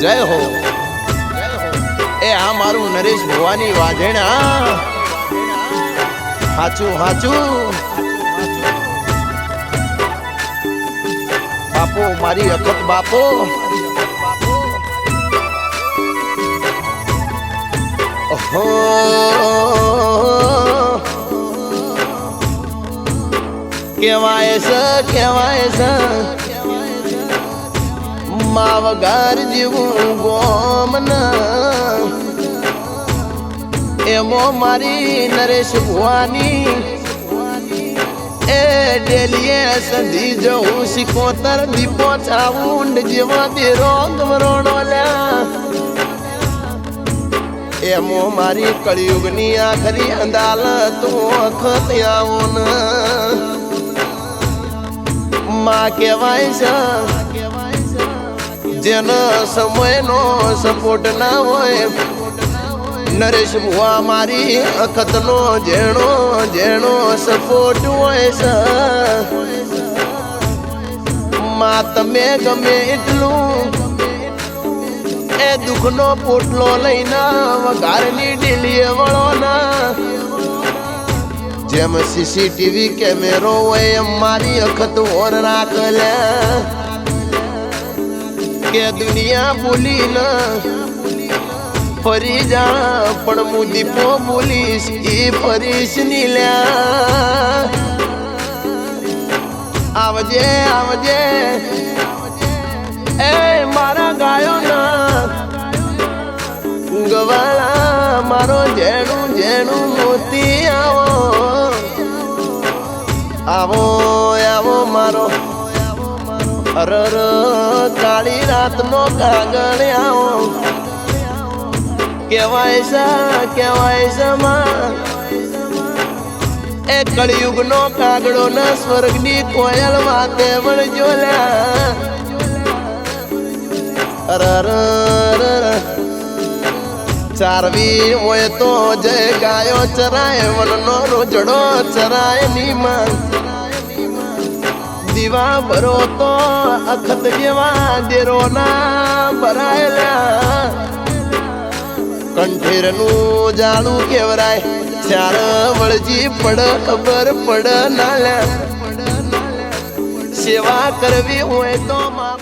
જય હો. એ આ મારું નરેશ ભવાની વાઘેણા હાચું હાચું. બાપો, મારી અખત બાપો. ઓહો. કેવાય છે કેવાય છે. માવગાર જેવું ગોમ એમો મારી નરેશ ભુવાની. એ ડેલીએ સંધી જવું સિકોતર દીપો ચાવુંડ જેવા તે ગમરોણો લ્યા. એમો મારી કળિયુગની આખરી અંદાલત વખત આવું માં કહેવાય છે જેનો સમયનો સપોર્ટ ના હોય, નરેશ ભુવા મારી અખતનો જેણો જેણો સપોર્ટ હોય છે તમે ગમે એટલું, એ દુઃખનો પોટલો લઈને વઘારની ડીલીએ વળો ના જેમ સીસીટીવી કેમેરો હોય એમ મારી અખત ઓર રાખલે. કે દુનિયા ભૂલી ન. ફરી જા, પણ હું દીપો ભૂલીશ એ ફરીશ નીલ્યા આવજે આવજે. એ મારા ગાયો ના ગવાળા મારો જેણું જેણું મોતી આવો. આવો. અરર, કાળી રાતનો કાગળ આવો કેવાય છે કેવાય છે માં. એ કળિયુગનો કાગડો ના સ્વર્ગની કોયલ માતે વળજો જોલ્યા અરર, ચારવી હોય તો જય ગાયો ચરાય, વનનો રોજડો ચરાય નીમાં દીવા ભરો તો અખત જેવા ડેરો ના ભરાયેલા. કંઠેરનું જાણું કેવરાય ચાર વળજી પડ, ખબર પડ ના સેવા કરવી હોય તો મા